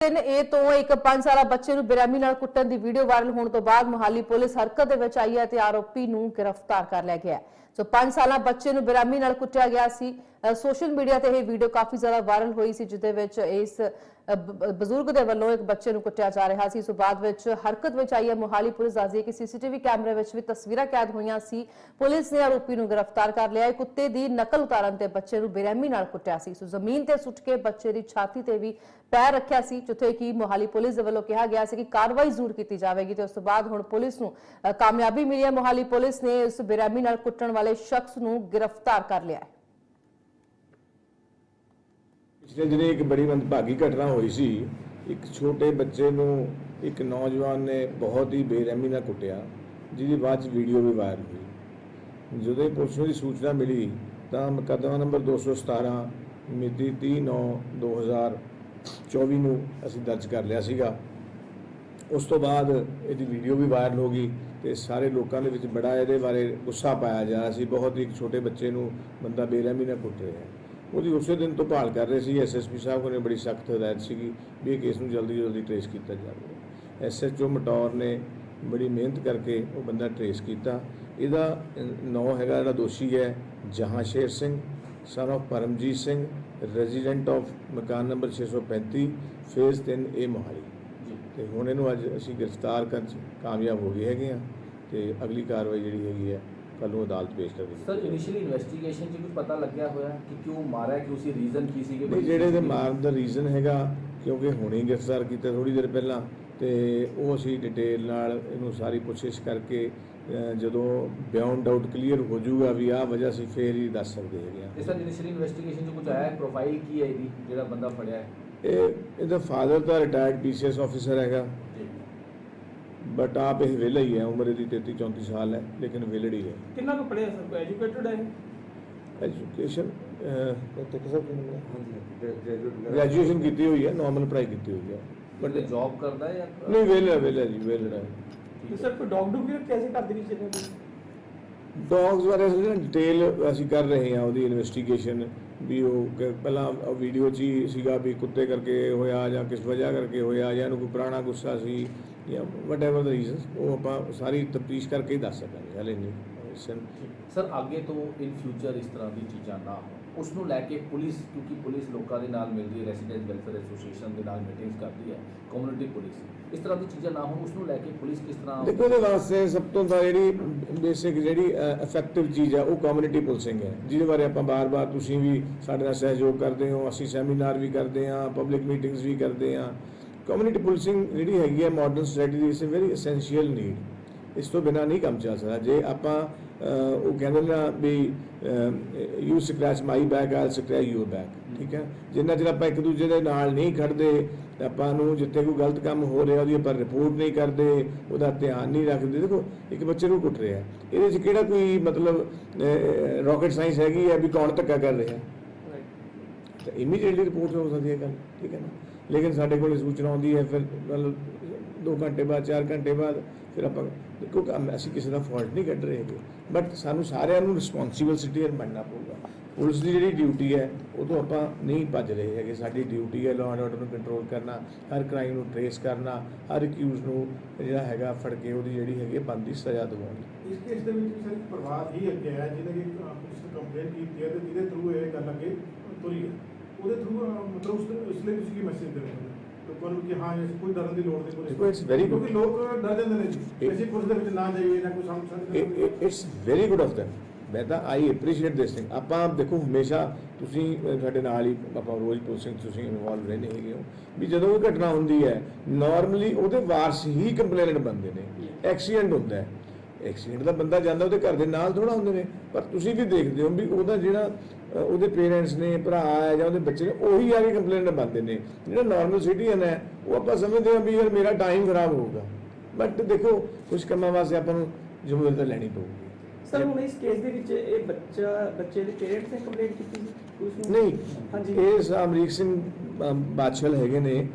ਦਿਨ ਇਹ ਤੋਂ ਇੱਕ 5 ਸਾਲਾ ਬੱਚੇ ਨੂੰ ਬੇਰਹਿਮੀ ਨਾਲ ਕੁੱਟਣ ਦੀ ਵੀਡੀਓ ਵਾਇਰਲ ਹੋਣ ਤੋਂ ਬਾਅਦ ਮੁਹਾਲੀ ਪੁਲਿਸ ਹਰਕਤ ਦੇ ਵਿੱਚ ਆਈ ਹੈ ਤੇ ਆਰੋਪੀ ਨੂੰ ਗ੍ਰਿਫਤਾਰ ਕਰ ਲਿਆ ਗਿਆ ਹੈ। ਸੋ 5 ਸਾਲਾ ਬੱਚੇ ਨੂੰ ਬੇਰਹਿਮੀ ਨਾਲ ਕੁੱਟਿਆ ਗਿਆ ਸੀ। ਸੋਸ਼ਲ ਮੀਡੀਆ ਤੇ ਇਹ ਵੀਡੀਓ ਕਾਫੀ ਜ਼ਿਆਦਾ ਵਾਇਰਲ ਹੋਈ ਸੀ ਜਿਸ ਦੇ ਵਿੱਚ ਇਸ ਬਜ਼ੁਰਗ ਦੇ ਵੱਲੋਂ ਇੱਕ ਬੱਚੇ ਨੂੰ ਕੁੱਟਿਆ ਜਾ ਰਿਹਾ ਸੀ। ਸੋ ਬਾਅਦ ਵਿੱਚ ਹਰਕਤ ਵਿੱਚ ਆਈ ਹੈ। ਮੁਹਾਲੀ ਪੁਲਿਸ ਦੱਸਦੀ ਹੈ ਕਿ ਸੀਸੀਟੀਵੀ ਕੈਮਰੇ ਵਿੱਚ ਵੀ ਤਸਵੀਰਾਂ ਕੈਦ ਹੋਈਆਂ ਸੀ। ਪੁਲਿਸ ਨੇ ਆਰੋਪੀ ਨੂੰ ਗ੍ਰਿਫਤਾਰ ਕਰ ਲਿਆ। ਹੈ ਕੁੱਤੇ ਦੀ ਨਕਲ ਉਤਾਰਨ ਤੇ ਬੱਚੇ ਨੂੰ ਬੇਰਹਿਮੀ ਨਾਲ ਕੁੱਟਿਆ ਸੀ। ਸੋ ਜ਼ਮੀਨ ਤੇ ਸੁੱਟ ਕੇ ਬੱਚੇ ਦੀ ਛਾਤੀ ਤੇ ਵੀ ਪੈਰ ਰੱਖਿਆ ਸੀ, ਜਿੱਥੇ ਕਿ ਮੁਹਾਲੀ ਪੁਲਿਸ ਦੇ ਵੱਲੋਂ ਕਿਹਾ ਗਿਆ ਸੀ ਕਿ ਕਾਰਵਾਈ ਜ਼ਰੂਰ ਕੀਤੀ ਜਾਵੇਗੀ ਤੇ ਉਸ ਤੋਂ ਬਾਅਦ ਹੁਣ ਪੁਲਿਸ ਨੂੰ ਕਾਮਯਾਬੀ ਮਿਲੀ ਹੈ। ਮੁਹਾਲੀ ਪੁਲਿਸ ਨੇ ਇਸ ਬੇਰਹਿਮੀ ਨਾਲ ਕੁੱਟਣ ਵਾਲੇ ਸ਼ਖਸ ਨੂੰ ਗ੍ਰਿਫਤਾਰ ਕਰ ਲਿਆ ਹੈ। ਪਿਛਲੇ ਦਿਨੇ ਇੱਕ ਬੜੀ ਮੰਦਭਾਗੀ ਘਟਨਾ ਹੋਈ ਸੀ, ਇੱਕ ਛੋਟੇ ਬੱਚੇ ਨੂੰ ਇੱਕ ਨੌਜਵਾਨ ਨੇ ਬਹੁਤ ਹੀ ਬੇਰਹਿਮੀ ਨਾਲ ਕੁੱਟਿਆ, ਜਿਹਦੀ ਬਾਅਦ ਚ ਵੀਡੀਓ ਵੀ ਵਾਇਰਲ ਹੋਈ। ਜਦੋਂ ਇਹ ਪੁਲਿਸ ਨੂੰ ਦੀ ਸੂਚਨਾ ਮਿਲੀ, ਤਾਂ ਮੁਕੱਦਮਾ ਨੰਬਰ 217 ਮਿਤੀ 30/9/2024 ਨੂੰ ਅਸੀਂ ਦਰਜ ਕਰ ਲਿਆ ਸੀਗਾ। ਉਸ ਤੋਂ ਬਾਅਦ ਇਹਦੀ ਵੀਡੀਓ ਵੀ ਵਾਇਰਲ ਹੋ ਗਈ ਤੇ ਸਾਰੇ ਲੋਕਾਂ ਦੇ ਵਿੱਚ ਬੜਾ ਇਹਦੇ ਬਾਰੇ ਗੁੱਸਾ ਪਾਇਆ ਜਾ ਰਿਹਾ ਸੀ। ਬਹੁਤ ਹੀ ਇੱਕ ਛੋਟੇ ਬੱਚੇ ਨੂੰ ਬੰਦਾ ਬੇਰਹਿਮੀ ਨਾਲ ਕੁੱਟ ਰਿਹਾ ਹੈ। ਉਹਦੀ ਉਸੇ ਦਿਨ ਤੋਂ ਭਾਲ ਕਰ ਰਹੇ ਸੀ ਐਸਐਸਪੀ ਸਾਹਿਬ ਕੋਲ ਨੇ ਬੜੀ ਸਖਤ ਹਦਾਇਤ ਸੀਗੀ ਵੀ ਇਹ ਕੇਸ ਨੂੰ ਜਲਦੀ ਤੋਂ ਜਲਦੀ ਟ੍ਰੇਸ ਕੀਤਾ ਜਾਵੇ। ਐਸਐਚਓ ਮਟੌਰ ਨੇ ਬੜੀ ਮਿਹਨਤ ਕਰਕੇ ਉਹ ਬੰਦਾ ਟ੍ਰੇਸ ਕੀਤਾ। ਇਹਦਾ ਨਾਂ ਹੈਗਾ ਜਿਹੜਾ ਦੋਸ਼ੀ ਹੈ Jahansher Singh son of Paramjit Singh resident of ਮਕਾਨ ਨੰਬਰ 635 ਫੇਜ਼ 3 ਏ ਮੋਹਾਲੀ। ਤੇ ਹੁਣ ਇਹਨੂੰ ਅੱਜ ਅਸੀਂ ਗ੍ਰਿਫਤਾਰ ਕਰਨ 'ਚ ਕਾਮਯਾਬ ਹੋ ਗਏ ਹੈਗੇ ਆ ਤੇ ਅਗਲੀ ਕਾਰਵਾਈ ਜਿਹੜੀ ਹੈਗੀ ਹੈ ਕੱਲ ਨੂੰ ਅਦਾਲਤ ਪੇਸ਼ ਕਰ ਦਿੱਤੀ ਸਰ ਇਨੀਸ਼ੀਅਲੀ ਇਨਵੈਸਟੀਗੇਸ਼ਨ 'ਚ ਕੁਝ ਪਤਾ ਲੱਗਿਆ ਹੋਇਆ ਕਿ ਕਿਉਂ ਮਾਰਿਆ ਕਿ ਉਸੇ ਰੀਜ਼ਨ ਕੀ ਸੀ ਕਿ ਨਹੀਂ ਜਿਹੜੇ ਦੇ ਮਾਰਨ ਦਾ ਰੀਜ਼ਨ ਹੈਗਾ ਕਿਉਂਕਿ ਹੁਣੇ ਹੀ ਗ੍ਰਿਫਤਾਰ ਕੀਤਾ ਥੋੜੀ ਦੇਰ ਪਹਿਲਾਂ ਤੇ ਉਹ ਅਸੀਂ ਡਿਟੇਲ ਨਾਲ ਇਹਨੂੰ ਸਾਰੀ ਪੁੱਛਿਸ਼ ਕਰਕੇ ਅਹ, ਜਦੋਂ ਬਿਯੋਂਡ ਡਾਊਟ ਕਲੀਅਰ ਹੋ ਜਾਊਗਾ ਵੀ ਆਹ ਵਜ੍ਹਾ ਸੀ ਫੇਰ ਹੀ ਦੱਸ ਸਕਦੇ ਹੈਗੇ ਆ। ਇਸ ਸਰ ਇਨੀਸ਼ੀਅਲੀ ਇਨਵੈਸਟੀਗੇਸ਼ਨ 'ਚ ਕੁਝ ਆਇਆ? ਹੈ ਪ੍ਰੋਫਾਈਲ ਕੀ ਹੈ ਇਹਦੀ ਜਿਹੜਾ ਬੰਦਾ ਫੜਿਆ ਹੈ? ਇਹ ਇਹਦਾ ਫਾਦਰ ਤਾਂ ਰਿਟਾਇਰਡ ਪੀਸੀਐਸ ਆਫੀਸਰ ਹੈਗਾ। ਜੀ। ਬਟ ਆਪ ਇਹ ਵਿਹਲਾ ਹੀ ਹੈ ਉਮਰ ਇਹਦੀ 33 34 ਸਾਲ ਹੈ ਲੇਕਿਨ ਵਿਹਲੜ ਹੀ ਹੈ ਕਿੰਨਾ ਕੁ ਪੜਿਆ ਸਰ ਐਜੂਕੇਟਡ ਹੈ ਐਜੂਕੇਸ਼ਨ ਗ੍ਰੈਜੂਏਸ਼ਨ ਕੀਤੀ ਹੋਈ ਹੈ ਨਾਰਮਲ ਪੜ੍ਹਾਈ ਕੀਤੀ ਹੋਈ ਹੈ। ਬਟ ਜੌਬ ਕਰਦਾ ਹੈ ਜਾਂ ਨਹੀਂ ਵਿਹਲਾ ਵਿਹਲਾ ਜੀ ਵਿਹਲੜ ਹੈ ਸਰ ਕੋਈ ਡੌਗ ਡੂਗ ਵੀ ਕੈਸੇ ਕਰਦੇ ਨਹੀਂ ਚੱਲੇ ਡੌਗਸ ਬਾਰੇ ਅਸੀਂ ਡਿਟੇਲ ਅਸੀਂ ਕਰ ਰਹੇ ਹਾਂ ਉਹਦੀ ਇਨਵੈਸਟੀਗੇਸ਼ਨ ਵੀ ਉਹ ਪਹਿਲਾਂ ਵੀਡੀਓ 'ਚ ਹੀ ਸੀਗਾ ਵੀ ਕੁੱਤੇ ਕਰਕੇ ਹੋਇਆ ਜਾਂ ਕਿਸ ਵਜ੍ਹਾ ਕਰਕੇ ਹੋਇਆ ਜਾਂ ਇਹਨੂੰ ਕੋਈ ਪੁਰਾਣਾ ਗੁੱਸਾ ਸੀ ਜਾਂ ਵਟਐਵਰ ਦਾ ਰੀਜ਼ਨਸ ਉਹ ਆਪਾਂ ਸਾਰੀ ਤਫਤੀਸ਼ ਕਰਕੇ ਹੀ ਦੱਸ ਸਕਾਂਗੇ, ਹਲੇ ਨਹੀਂ। ਸਰ ਅੱਗੇ ਤੋਂ ਇਨ ਫਿਊਚਰ ਇਸ ਤਰ੍ਹਾਂ ਦੀ ਚੀਜ਼ਾਂ ਨਾ ਹੋਣ। ਉਸ ਨੂੰ ਲੈ ਕੇ ਪੁਲਿਸ, ਕਿਉਂਕਿ ਪੁਲਿਸ ਲੋਕਾਂ ਦੇ ਨਾਲ ਮਿਲਦੀ ਹੈ ਰੈਸੀਡੈਂਟ ਵੈਲਫੇਅਰ ਐਸੋਸੀਏਸ਼ਨ ਦੇ ਨਾਲ ਮੀਟਿੰਗਸ ਕਰਦੀ ਹੈ ਕਮਿਊਨਿਟੀ ਪੁਲਿਸ। ਇਸ ਤਰ੍ਹਾਂ ਦੀ ਚੀਜ਼ਾਂ ਨਾ ਹੋਣ ਉਸ ਨੂੰ ਲੈ ਕੇ ਪੁਲਿਸ ਕਿਸ ਤਰ੍ਹਾਂ ਦੇਖੋ ਉਹਦੇ ਵਾਸਤੇ ਸਭ ਤੋਂ ਜਿਹੜੀ ਬੇਸਿਕ ਜਿਹੜੀ ਇਫੈਕਟਿਵ ਚੀਜ਼ ਹੈ, ਉਹ ਕਮਿਊਨਿਟੀ ਪੁਲਿਸਿੰਗ ਹੈ। ਜਿਹਦੇ ਬਾਰੇ ਆਪਾਂ ਬਾਰ-ਬਾਰ ਤੁਸੀਂ ਵੀ ਸਾਡੇ ਨਾਲ ਸਹਿਯੋਗ ਕਰਦੇ ਹੋ, ਅਸੀਂ ਸੈਮੀਨਾਰ ਵੀ ਕਰਦੇ ਹਾਂ ਪਬਲਿਕ ਮੀਟਿੰਗਸ ਵੀ ਕਰਦੇ ਹਾਂ। ਕਮਿਊਨਿਟੀ ਪੁਲਿਸਿੰਗ ਜਿਹੜੀ ਹੈਗੀ ਹੈ ਮਾਡਰਨ ਸੋਸਾਇਟੀ ਦੀ ਵੈਰੀ ਐਸੈਂਸ਼ੀਅਲ ਨੀਡ ਇਸ ਤੋਂ ਬਿਨਾ ਨਹੀਂ ਕੰਮ ਚੱਲ ਸਕਦਾ। ਜੇ ਆਪਾਂ ਉਹ ਕਹਿੰਦੇ ਨਾ ਵੀ you scratch my back I'll scratch your back ਠੀਕ ਹੈ? ਜਿੰਨਾ ਚਿਰ ਆਪਾਂ ਇੱਕ ਦੂਜੇ ਦੇ ਨਾਲ ਨਹੀਂ ਖੜਦੇ ਆਪਾਂ ਨੂੰ ਜਿੱਥੇ ਕੋਈ ਗਲਤ ਕੰਮ ਹੋ ਰਿਹਾ ਉਹਦੀ ਆਪਾਂ ਰਿਪੋਰਟ ਨਹੀਂ ਕਰਦੇ ਉਹਦਾ ਧਿਆਨ ਨਹੀਂ ਰੱਖਦੇ। ਦੇਖੋ ਇੱਕ ਬੱਚੇ ਨੂੰ ਕੁੱਟ ਰਿਹਾ। ਇਹਦੇ 'ਚ ਕਿਹੜਾ ਕੋਈ ਮਤਲਬ ਰਾਕਟ ਸਾਇੰਸ ਹੈਗੀ ਹੈ ਵੀ ਕੌਣ ਧੱਕਾ ਕਰ ਰਿਹਾ? ਤਾਂ ਇਮੀਡੀਏਟਲੀ ਰਿਪੋਰਟ ਹੋ ਸਕਦੀ ਹੈ ਗੱਲ ਠੀਕ ਹੈ ਨਾ? ਲੇਕਿਨ ਸਾਡੇ ਕੋਲ ਸੂਚਨਾ ਆਉਂਦੀ ਹੈ ਫਿਰ ਮਤਲਬ 2 ਘੰਟੇ ਬਾਅਦ 4 ਘੰਟੇ ਬਾਅਦ, ਫਿਰ ਆਪਾਂ ਦੇਖੋ ਕੰਮ ਅਸੀਂ ਕਿਸੇ ਦਾ ਫਾਲਟ ਨਹੀਂ ਕੱਢ ਰਹੇ ਹੈਗੇ। ਬਟ ਸਾਨੂੰ ਸਾਰਿਆਂ ਨੂੰ ਰਿਸਪੌਂਸਿਬਲ ਸਿਟੀਜ਼ਨ ਬਣਨਾ ਪਊਗਾ। ਪੁਲਿਸ ਦੀ ਜਿਹੜੀ ਡਿਊਟੀ ਹੈ, ਉਹ ਤੋਂ ਆਪਾਂ ਨਹੀਂ ਭੱਜ ਰਹੇ ਹੈਗੇ। ਸਾਡੀ ਡਿਊਟੀ ਹੈ ਲਾਅ ਐਂਡ ਆਰਡਰ ਨੂੰ ਕੰਟਰੋਲ ਕਰਨਾ, ਹਰ ਕ੍ਰਾਈਮ ਨੂੰ ਟਰੇਸ ਕਰਨਾ, ਹਰ ਅਕਿਊਜ਼ ਨੂੰ ਜਿਹੜਾ ਹੈਗਾ ਫੜ ਕੇ ਉਹਦੀ ਜਿਹੜੀ ਹੈਗੀ ਹੈ ਬਣਦੀ ਸਜ਼ਾ ਦਿਵਾਉਣੀ। ਇਸ ਕੇਸ ਦੇ ਵਿੱਚ ਵੀ ਪਰਿਵਾਰ ਹੀ ਅੱਗੇ ਆਇਆ, ਜਿਹਨੇ ਕਿ ਪੁਲਿਸ ਨੂੰ ਕੰਪਲੇਂਟ ਕੀਤੀ ਹੈ ਤੇ ਜਿਹਦੇ ਥਰੂ ਇਹ ਗੱਲ ਅੱਗੇ ਤੁਰੀ ਹੈ। ਉਹਦੇ ਥਰੂ ਮਤਲਬ ਉਸ ਲਈ ਤੁਸੀਂ ਕੀ ਮੈਸੇਜ ਦੇ ਲੋਕਾਂ ਨੂੰ ਕਿ ਹਾਂ ਇਸ ਕੋਈ ਡਰਨ ਦੀ ਲੋੜ ਨਹੀਂ ਪੁਲਿਸ ਦੇਖੋ, it's very good. ਕਿਉਂਕਿ ਲੋਕ ਡਰ ਜਾਂਦੇ ਨੇ ਜੀ। ਇਹ- ਅਸੀਂ ਪੁਲਿਸ ਦੇ ਵਿੱਚ ਨਾ ਜਾਈਏ ਨਾ ਕੋਈ ਸਮਝ it's very good of them ਮੈਂ ਤਾਂ ਆਈ ਐਪਰੀਸ਼ੀਏਟ ਦਿਸ ਥਿੰਗ ਆਪਾਂ ਦੇਖੋ ਹਮੇਸ਼ਾ ਤੁਸੀਂ ਅਹ, ਸਾਡੇ ਨਾਲ ਹੀ ਆਪਾਂ ਰੋਜ਼ ਪੁਲਿਸਿੰਗ ਤੁਸੀਂ ਇਨਵੋਲਵ ਰਹਿੰਦੇ ਹੈਗੇ ਹੋ। ਵੀ ਜਦੋਂ ਕੋਈ ਘਟਨਾ ਹੁੰਦੀ ਹੈ ਨਾਰਮਲੀ ਉਹਦੇ ਵਾਰਸ ਹੀ ਕੰਪਲੇਨਟ ਬੰਦੇ ਨੇ। ਐਕਸੀਡੈਂਟ ਹੁੰਦਾ ਹੈ। ਐਕਸੀਡੈਂਟ ਦਾ ਬੰਦਾ ਜਾਂਦਾ ਉਹਦੇ ਘਰ ਦੇ ਨਾਲ ਥੋੜਾ ਹੁੰਦੇ ਨੇ ਪਰ ਤੁਸੀਂ ਵੀ ਦੇਖਦੇ ਹੋ ਵੀ ਉਹਦਾ ਜਿਹੜਾ ਉਹਦੇ ਪੇਰੈਂਟਸ ਨੇ ਭਰਾ ਹੈ ਜਾਂ ਉਹਦੇ ਬੱਚੇ ਨੇ ਉਹੀ ਆ ਕੇ ਕੰਪਲੇਨਟ ਬੰਦੇ ਨੇ। ਜਿਹੜਾ ਨਾਰਮਲ ਸਿਟੀਜ਼ਨ ਹੈ ਉਹ ਆਪਾਂ ਸਮਝਦੇ ਹਾਂ ਵੀ ਯਾਰ ਮੇਰਾ ਟਾਈਮ ਖਰਾਬ ਹੋਊਗਾ। ਬਟ ਦੇਖੋ ਕੁਝ ਕੰਮਾਂ ਵਾਸਤੇ ਆਪਾਂ ਨੂੰ ਜ਼ਿੰਮੇਵਾਰੀ ਲੈਣੀ ਪਊਗੀ। ਸਰ ਹੁਣ ਇਸ ਕੇਸ ਦੇ ਵਿੱਚ ਇਹ ਬੱਚਾ ਬੱਚੇ ਦੇ ਪੇਰੈਂਟਸ ਨੇ ਕੰਪਲੇਂਟ ਕੀਤੀ ਸੀ? ਨਹੀਂ ਹਾਂਜੀ। ਇਹ ਅਮਰੀਕ ਸਿੰਘ ਬਾਦਸ਼ਾਹ ਹੈਗੇ ਨੇ।